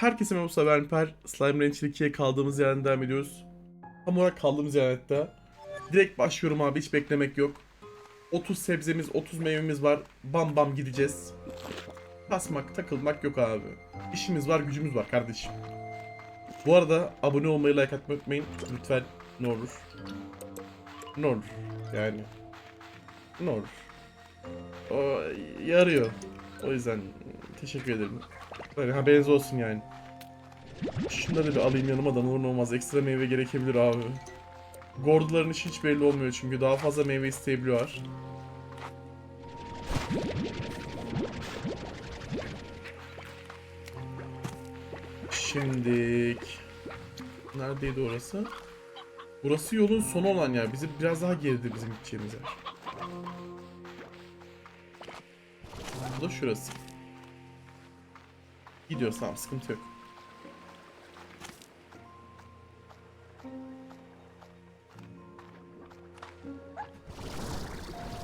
Herkese merhaba ben Per. Slime Rancher 2'ye kaldığımız yerden devam ediyoruz. Tam olarak kaldığımız yer hatta. Direkt başlıyorum abi hiç beklemek yok. 30 sebzemiz, 30 meyvemiz var. Bam bam gideceğiz. Basmak, takılmak yok abi. İşimiz var, gücümüz var kardeşim. Bu arada abone olmayı, like atmayı unutmayın. Lütfen ne olur. Ne olur yani. Ne olur. O yarıyor. O yüzden teşekkür ederim. Böyle haberiniz olsun yani. Şunları bir alayım yanıma da olur olmaz. Ekstra meyve gerekebilir abi. Gorduların işi hiç belli olmuyor çünkü daha fazla meyve isteyebiliyorlar. Şimdik. Neredeydi orası? Burası yolun sonu olan yer. Bizi biraz daha geride bizim gideceğimiz yer. Bu da şurası. Gidiyoruz tamam sıkıntı yok.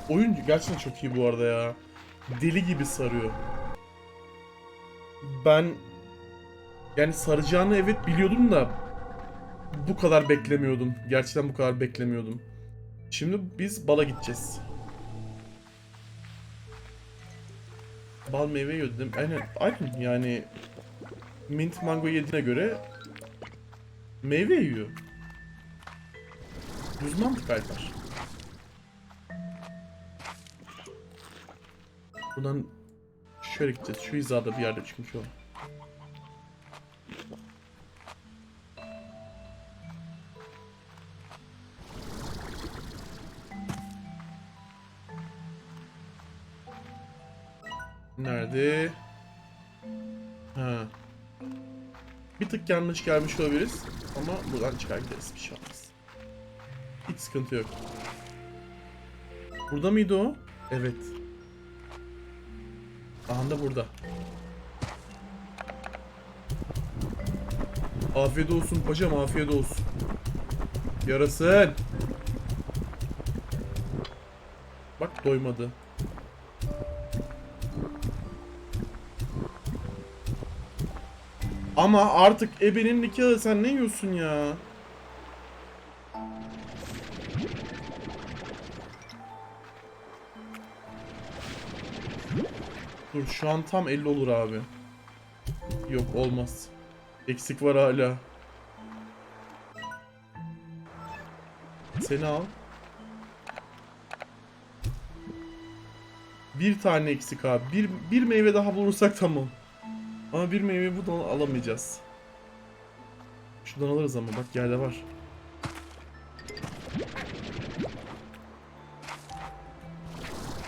Oyun gerçekten çok iyi bu arada ya. Deli gibi sarıyor. Ben yani saracağını evet biliyordum da bu kadar beklemiyordum. Gerçekten bu kadar beklemiyordum. Şimdi biz bala gideceğiz. Bal meyve yiyor dedim. Aynen, aynen yani mint mango yediğine göre meyve yiyor. Düz mantık Alper. Buradan şöyle gideceğiz. Şu hizada bir yerde çünkü o. Nerede? Ha. Bir tık yanlış gelmiş olabiliriz. Ama buradan çıkar gideriz bir şey olmaz. Hiç sıkıntı yok. Burada mıydı o? Evet. Aha da burada. Afiyet olsun paşam afiyet olsun. Yarasın. Bak doymadı. Ama artık ebenin nikahı sen ne yiyorsun ya? Dur şu an tam 50 olur abi. Yok olmaz. Eksik var hala. Seni al. Bir tane eksik abi. Bir, bir meyve daha bulursak tamam. Ama bir meyve buradan alamayacağız. Şuradan alırız ama bak yerde var.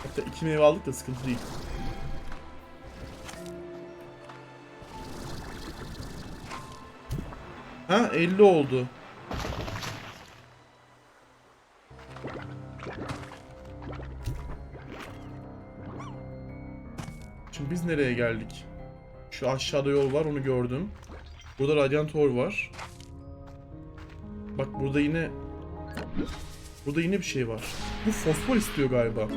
Hatta iki meyve aldık da sıkıntı değil. Ha 50 oldu. Şimdi biz nereye geldik? Şu aşağıda yol var onu gördüm. Burada radyantör var. Bak burada yine Burada yine bir şey var. Bu fosfor istiyor galiba.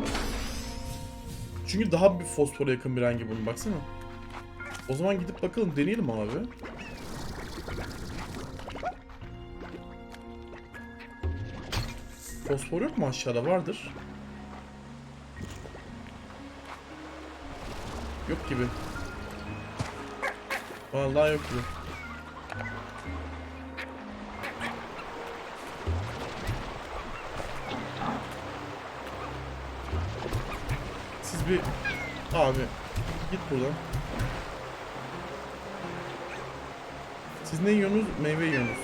Çünkü daha bir fosfora yakın bir rengi bunun baksana. O zaman gidip bakalım deneyelim abi. Fosfor yok mu aşağıda? Vardır. Yok gibi. Vallahi yok gibi. Siz bir... Abi git buradan. Siz ne yiyorsunuz? Meyve yiyorsunuz.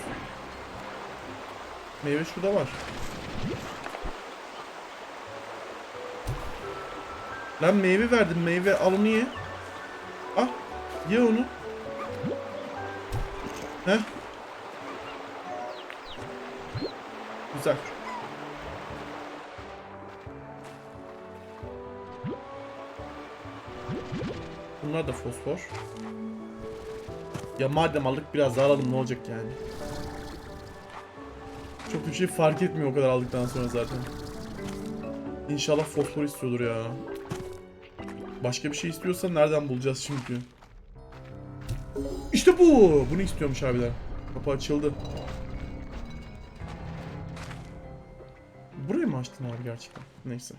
Meyve şurada var. Lan meyve verdim meyve al onu. Al ye onu. Heh. Güzel. Bunlar da fosfor. Ya madem aldık biraz daha alalım ne olacak yani. Çok bir şey fark etmiyor o kadar aldıktan sonra zaten. İnşallah fosfor istiyordur ya. Başka bir şey istiyorsa nereden bulacağız çünkü? İşte bu. Bunu istiyormuş abiler. Kapı açıldı. Burayı mı açtın abi gerçekten? Neyse.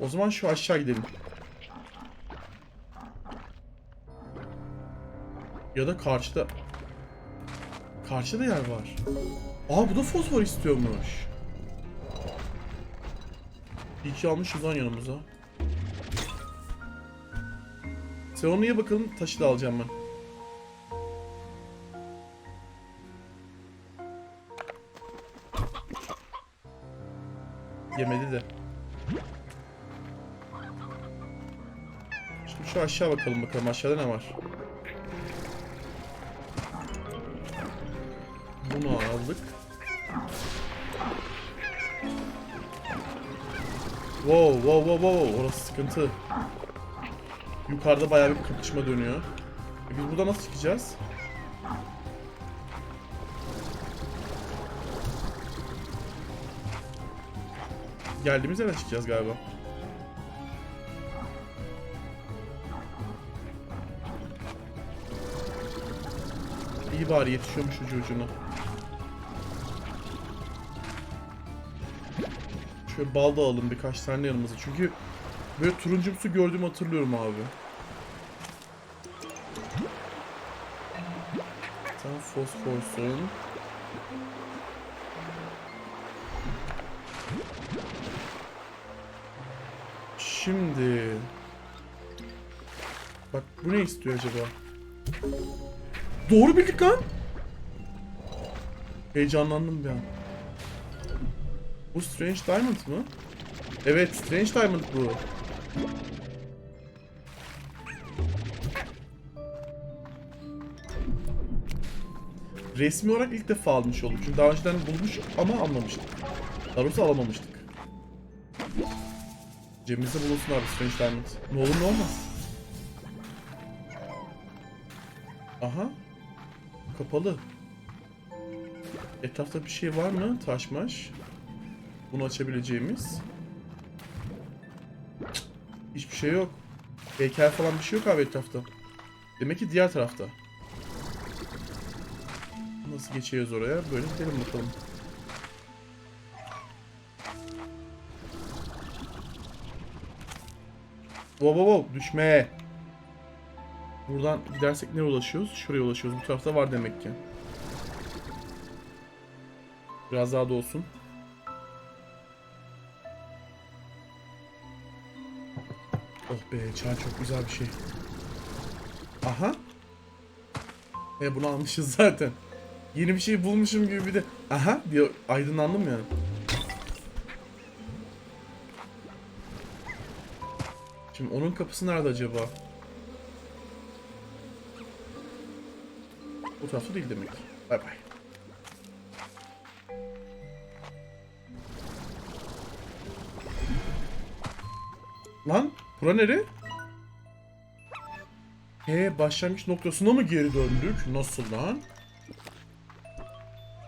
O zaman şu aşağı gidelim. Ya da karşıda... Karşıda yer var. Aa bu da fosfor istiyormuş. İyi ki almışız lan yanımıza. Sen onu ye bakalım taşı da alacağım ben. Yemedi de. Şimdi şu aşağı bakalım bakalım aşağıda ne var. Bunu aldık. Wow, wow, wow, wow. Orası sıkıntı. Yukarıda bayağı bir kapışma dönüyor. E biz burada nasıl çıkacağız? Geldiğimiz yerden çıkacağız galiba. İyi bari yetişiyormuş ucu ucuna. Şöyle bal da alalım birkaç tane yanımıza. Çünkü böyle turuncumsu gördüğümü hatırlıyorum abi. Sen fosforsun. Şimdi... Bak bu ne istiyor acaba? Doğru bildik lan. Heyecanlandım bir an. Bu Strange Diamond mı? Evet, Strange Diamond bu. Resmi olarak ilk defa almış olduk. Çünkü daha önceden bulmuş ama almamıştık. Daha alamamıştık. Cebimizde bulunsun abi Strange Diamond. Ne olur ne olmaz. Aha. Kapalı. Etrafta bir şey var mı? Taşmaş. Bunu açabileceğimiz. Hiçbir şey yok. Heykel falan bir şey yok abi etrafta. Demek ki diğer tarafta. Nasıl geçiyoruz oraya? Böyle gidelim bakalım. Wow wow wow düşme. Buradan gidersek nereye ulaşıyoruz? Şuraya ulaşıyoruz. Bu tarafta var demek ki. Biraz daha da olsun. Oh be çay çok güzel bir şey. Aha. E bunu almışız zaten. Yeni bir şey bulmuşum gibi bir de aha diye aydınlandım yani. Şimdi onun kapısı nerede acaba? Bu tarafta değil demek. Bay bay. Lan bura nere? He başlangıç noktasına mı geri döndük? Nasıl lan?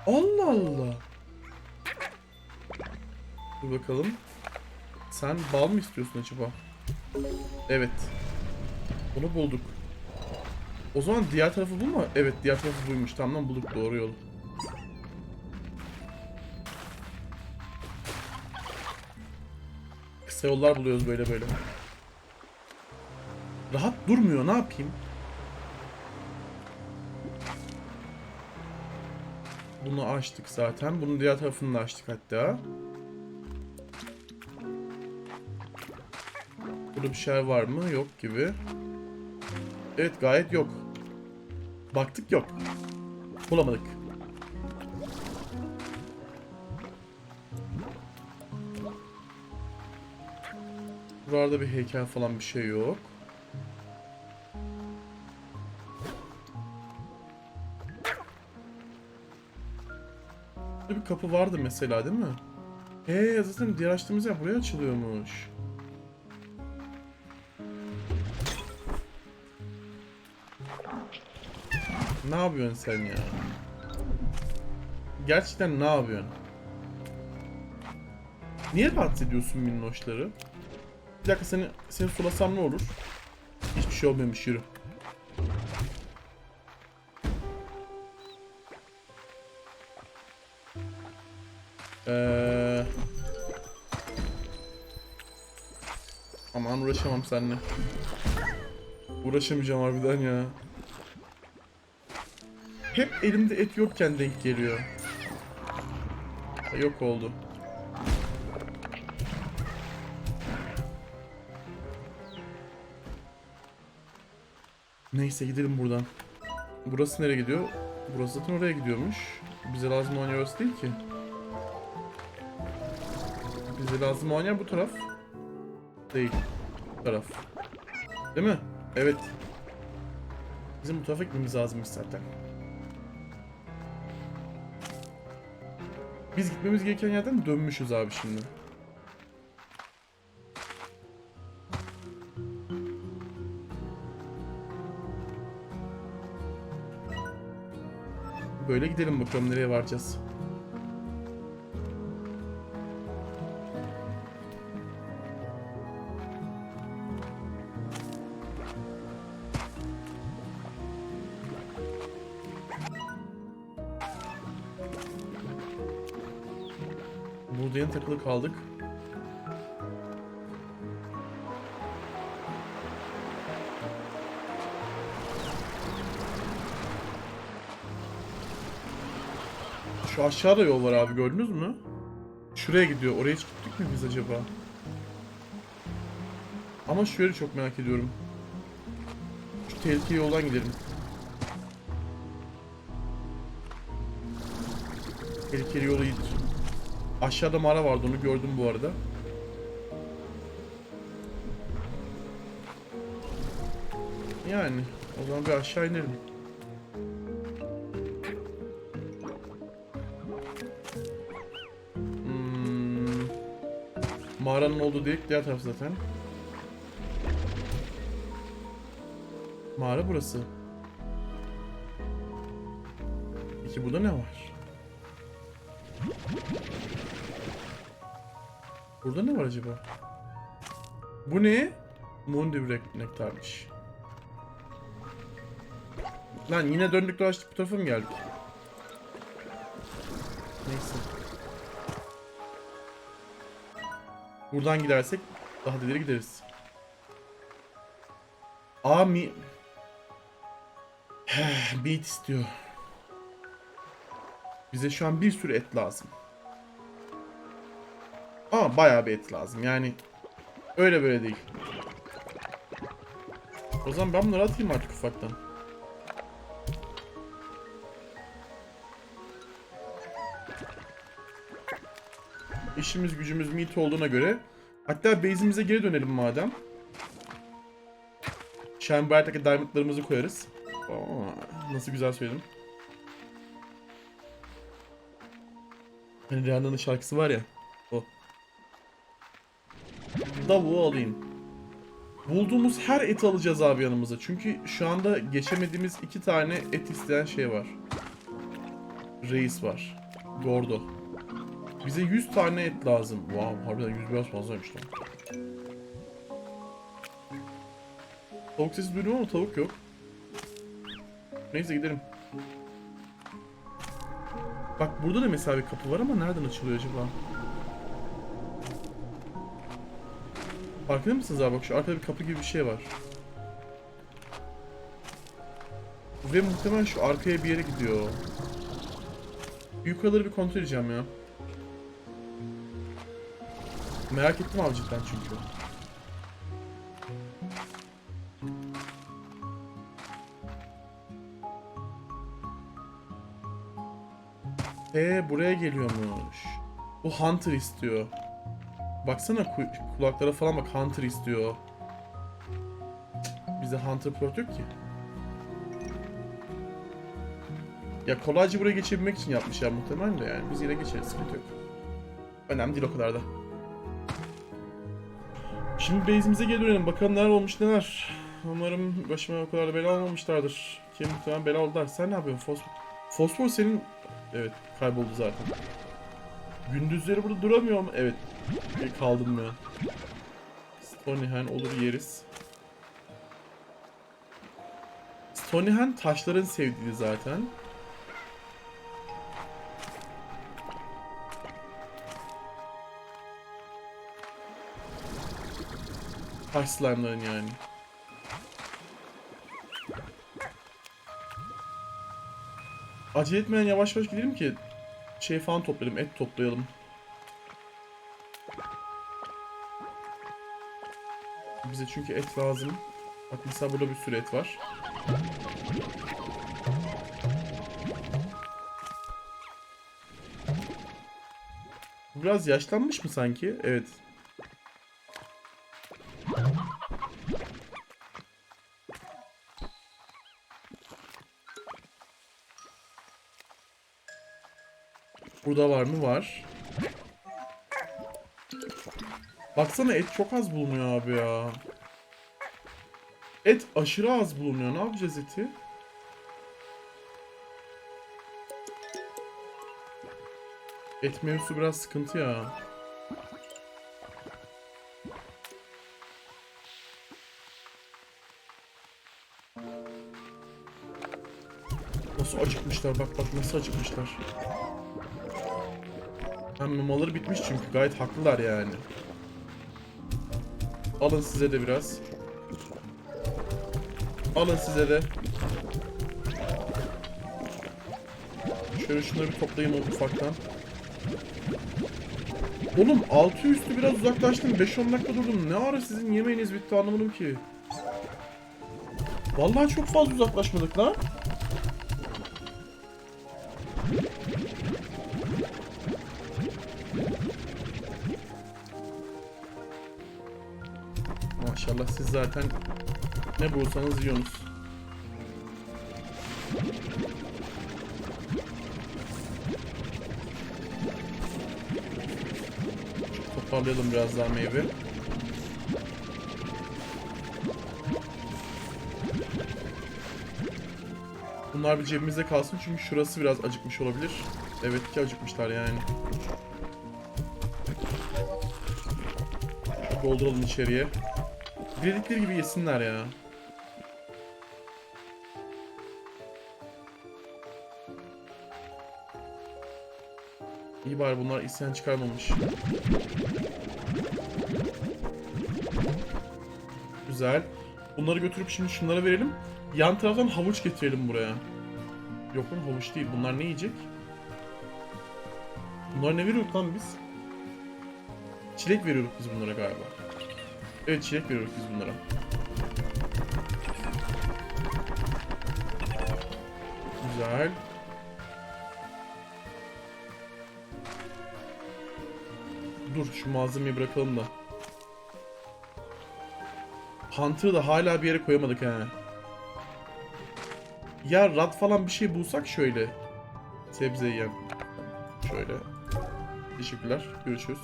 Allah Allah. Dur bakalım. Sen bal mı istiyorsun acaba? Evet. Bunu bulduk. O zaman diğer tarafı bu mu? Evet diğer tarafı buymuş. Tamam bulduk doğru yolu. Kısa yollar buluyoruz böyle böyle. Rahat durmuyor ne yapayım? Bunu açtık zaten. Bunun diğer tarafını da açtık hatta. Burada bir şey var mı? Yok gibi. Evet gayet yok. Baktık yok. Bulamadık. Buralarda bir heykel falan bir şey yok. Burada bir kapı vardı mesela değil mi? Eee zaten diğer açtığımız yer buraya açılıyormuş. Ne yapıyorsun sen ya? Gerçekten ne yapıyorsun? Niye rahatsız ediyorsun minnoşları? Bir dakika seni, seni sulasam ne olur? Hiçbir şey olmamış yürü. Ee... Aman uğraşamam seninle. Uğraşamayacağım harbiden ya. Hep elimde et yokken denk geliyor. Yok oldu. Neyse gidelim buradan. Burası nereye gidiyor? Burası zaten oraya gidiyormuş. Bize lazım olan orası değil ki. Bize lazım olan yer bu taraf. Değil. Bu taraf. Değil mi? Evet. Bizim bu tarafa gitmemiz lazımmış zaten. Biz gitmemiz gereken yerden dönmüşüz abi şimdi. Böyle gidelim bakalım nereye varacağız. Burada yine takılı kaldık. Şu aşağıda yol var abi gördünüz mü? Şuraya gidiyor. Oraya hiç gittik mi biz acaba? Ama şu yeri çok merak ediyorum. Şu tehlikeli yoldan gidelim. Tehlikeli yolu iyidir. Aşağıda mağara vardı onu gördüm bu arada. Yani o zaman bir aşağı inelim. Hmm. Mağaranın olduğu delik diğer taraf zaten. Mağara burası. Peki burada ne var? Burada ne var acaba? Bu ne? Moondew nektarmış. Lan yine döndük dolaştık bu tarafa mı geldik? Neyse. Buradan gidersek daha da ileri gideriz. Aa mi... Beat istiyor. Bize şu an bir sürü et lazım. Ama bayağı bir et lazım yani. Öyle böyle değil. O zaman ben bunları atayım artık ufaktan. İşimiz gücümüz meat olduğuna göre hatta base'imize geri dönelim madem. Shambart'taki diamondlarımızı koyarız. Aa, nasıl güzel söyledim. Hani Rihanna'nın şarkısı var ya. Davuğu alayım. Bulduğumuz her eti alacağız abi yanımıza. Çünkü şu anda geçemediğimiz iki tane et isteyen şey var. Reis var. Gordo. Bize 100 tane et lazım. Wow harbiden 100 biraz fazlaymış lan. Tavuk sesi duydum ama tavuk yok. Neyse gidelim. Bak burada da mesela bir kapı var ama nereden açılıyor acaba? Farkında mısınız abi? Bak şu arkada bir kapı gibi bir şey var. Ve muhtemelen şu arkaya bir yere gidiyor. Yukarıları bir kontrol edeceğim ya. Merak ettim abi çünkü. Ee buraya geliyormuş. Bu Hunter istiyor. Baksana ku- kulaklara falan bak Hunter istiyor. Bizde Hunter Plot yok ki. Ya kolayca buraya geçebilmek için yapmışlar muhtemelen de yani. Biz yine geçeriz sıkıntı yok. Önemli değil o kadar da. Şimdi base'imize geri dönelim. Bakalım neler olmuş neler. Umarım başıma o kadar da bela olmamışlardır. Ki muhtemelen bela oldular. Sen ne yapıyorsun Fosfor? Fosfor senin... Evet kayboldu zaten. Gündüzleri burada duramıyor mu? Evet. Kaldım ya. Stonyhen olur yeriz. Stonyhen taşların sevdiği zaten. Taş slime'ların yani. Acele etmeden yavaş yavaş gidelim ki şey falan toplayalım, et toplayalım. Bize çünkü et lazım. Bak mesela burada bir sürü et var. Biraz yaşlanmış mı sanki? Evet. Burada var mı? Var. Baksana et çok az bulunuyor abi ya. Et aşırı az bulunuyor. Ne yapacağız eti? Et mevzusu biraz sıkıntı ya. Nasıl acıkmışlar bak bak nasıl acıkmışlar. Hem mamaları bitmiş çünkü gayet haklılar yani. Alın size de biraz. Alın size de. Şöyle şunları bir toplayayım ufaktan. Oğlum altı üstü biraz uzaklaştım. 5-10 dakika durdum. Ne ara sizin yemeğiniz bitti anlamadım ki. Vallahi çok fazla uzaklaşmadık lan. Siz zaten ne bulursanız yiyorsunuz. Toparlayalım biraz daha meyve. Bunlar bir cebimizde kalsın çünkü şurası biraz acıkmış olabilir. Evet ki acıkmışlar yani. Dolduralım içeriye. Diledikleri gibi yesinler ya. İyi bari bunlar isyan çıkarmamış. Güzel. Bunları götürüp şimdi şunlara verelim. Yan taraftan havuç getirelim buraya. Yok lan havuç değil. Bunlar ne yiyecek? Bunlar ne veriyorduk lan biz? Çilek veriyorduk biz bunlara galiba. Evet çilek veriyoruz biz bunlara. Güzel. Dur şu malzemeyi bırakalım da. Hunter'ı da hala bir yere koyamadık ha. Ya rat falan bir şey bulsak şöyle. Sebze yiyen. Şöyle. Teşekkürler. Görüşürüz.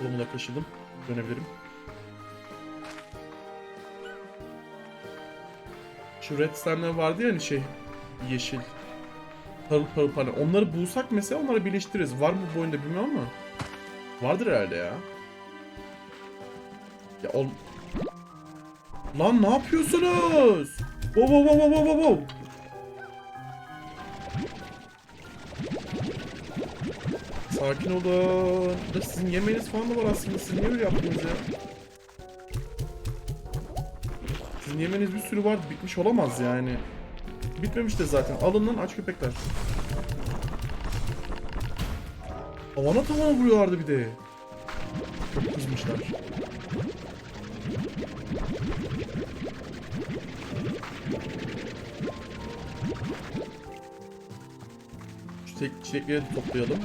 Kolumu da kaşıdım. Dönebilirim. Şu red slime'ler vardı ya hani şey yeşil. Parıl parıl parıl. Onları bulsak mesela onları birleştiririz. Var mı bu oyunda bilmiyorum ama. Vardır herhalde ya. Ya ol... Lan ne yapıyorsunuz? Wow wow wow wow wow wow. Sakin olun. Da sizin yemeğiniz falan da var aslında. Siz niye öyle yaptınız ya? Sizin yemeğiniz bir sürü vardı. Bitmiş olamaz yani. Bitmemiş de zaten. Alın lan aç köpekler. Tavana tavana vuruyorlardı bir de. Çok kızmışlar. Çilekleri de toplayalım.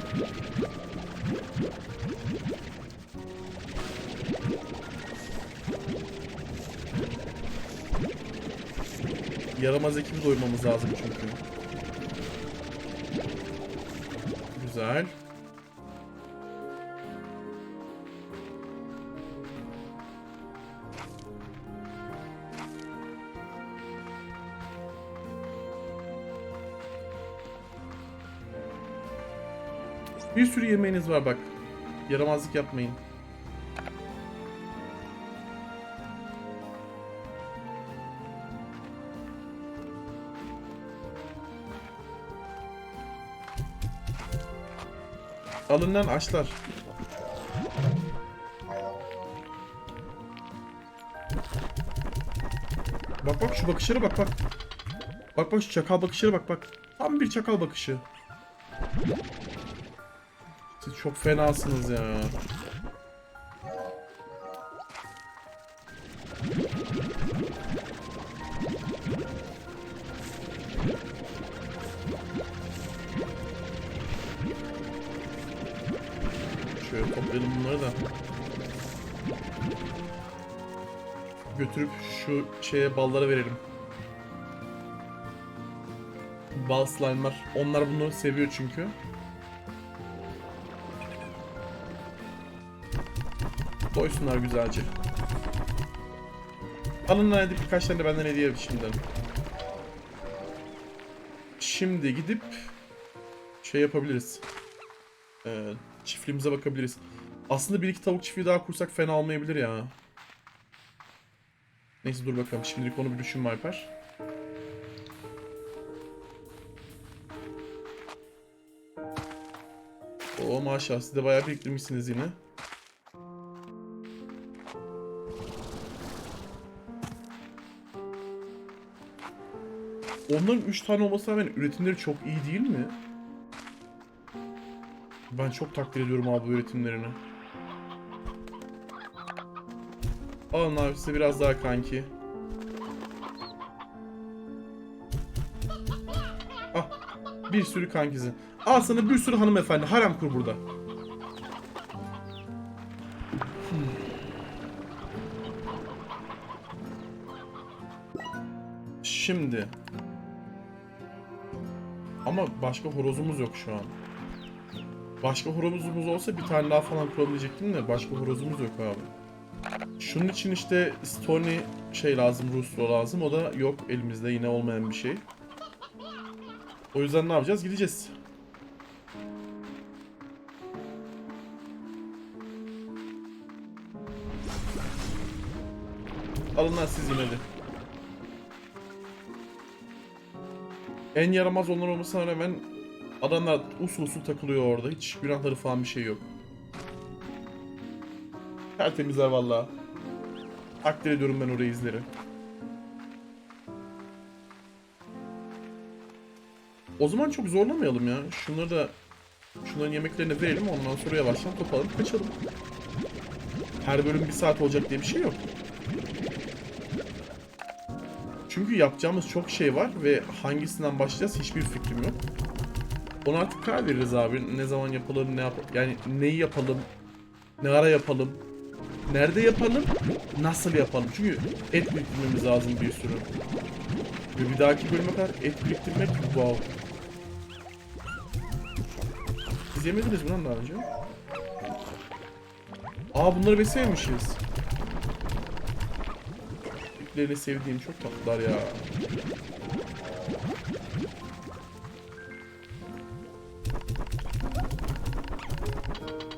Yaramaz ekibi doymamız lazım çünkü. Güzel. Bir sürü yemeğiniz var bak. Yaramazlık yapmayın. Alın lan açlar. Bak bak şu bakışlara bak bak. Bak bak şu çakal bakışlara bak bak. Tam bir çakal bakışı. Siz çok fenasınız ya. Şöyle toplayalım bunları da. Götürüp şu şeye ballara verelim. Bal slime'lar. Onlar bunu seviyor çünkü. Doysunlar güzelce. Alın hadi birkaç tane de benden hediye şimdiden. Şimdi gidip şey yapabiliriz. Ee, çiftliğimize bakabiliriz. Aslında bir iki tavuk çiftliği daha kursak fena olmayabilir ya. Neyse dur bakalım. Şimdilik onu bir düşünme Alper. Oo maşallah siz de bayağı biriktirmişsiniz yine. Onların 3 tane olmasına rağmen üretimleri çok iyi değil mi? Ben çok takdir ediyorum abi üretimlerini. Alın abi size biraz daha kanki. Ah bir sürü kankisi. Al sana bir sürü hanımefendi. Harem kur burada. Şimdi. Ama başka horozumuz yok şu an. Başka horozumuz olsa bir tane daha falan kurabilecektim de başka horozumuz yok abi. Şunun için işte Stony şey lazım, Ruslo lazım. O da yok elimizde yine olmayan bir şey. O yüzden ne yapacağız? Gideceğiz. Alın lan siz yine de. En yaramaz onlar olmasına rağmen adamlar usul usul takılıyor orada. Hiç günahları falan bir şey yok. Tertemizler valla. Takdir ediyorum ben o reisleri. O zaman çok zorlamayalım ya. Şunları da şunların yemeklerini verelim ondan sonra yavaştan toparlanıp kaçalım. Her bölüm bir saat olacak diye bir şey yok. Çünkü yapacağımız çok şey var ve hangisinden başlayacağız hiçbir fikrim yok. Ona artık karar veririz abi. Ne zaman yapalım, ne yap yani neyi yapalım, ne ara yapalım, nerede yapalım, nasıl yapalım. Çünkü et biriktirmemiz lazım bir sürü. Ve bir dahaki bölüme kadar et biriktirmek wow. Siz yemediniz mi lan daha önce? Aa bunları beslememişiz. Tiplerini sevdiğim çok tatlılar ya.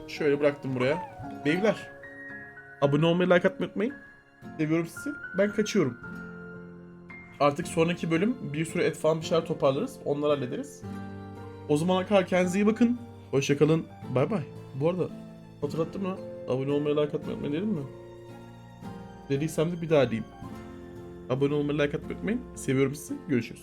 Şöyle bıraktım buraya. Beyler. Abone olmayı, like atmayı unutmayın. Seviyorum sizi. Ben kaçıyorum. Artık sonraki bölüm bir sürü et falan bir şeyler toparlarız. Onları hallederiz. O zamana kadar kendinize iyi bakın. Hoşçakalın. Bay bay. Bu arada hatırlattım mı? Abone olmayı, like atmayı unutmayın dedim mi? Dediysem de bir daha diyeyim. Abone olmayı, like atmayı unutmayın. Seviyorum sizi. Görüşürüz.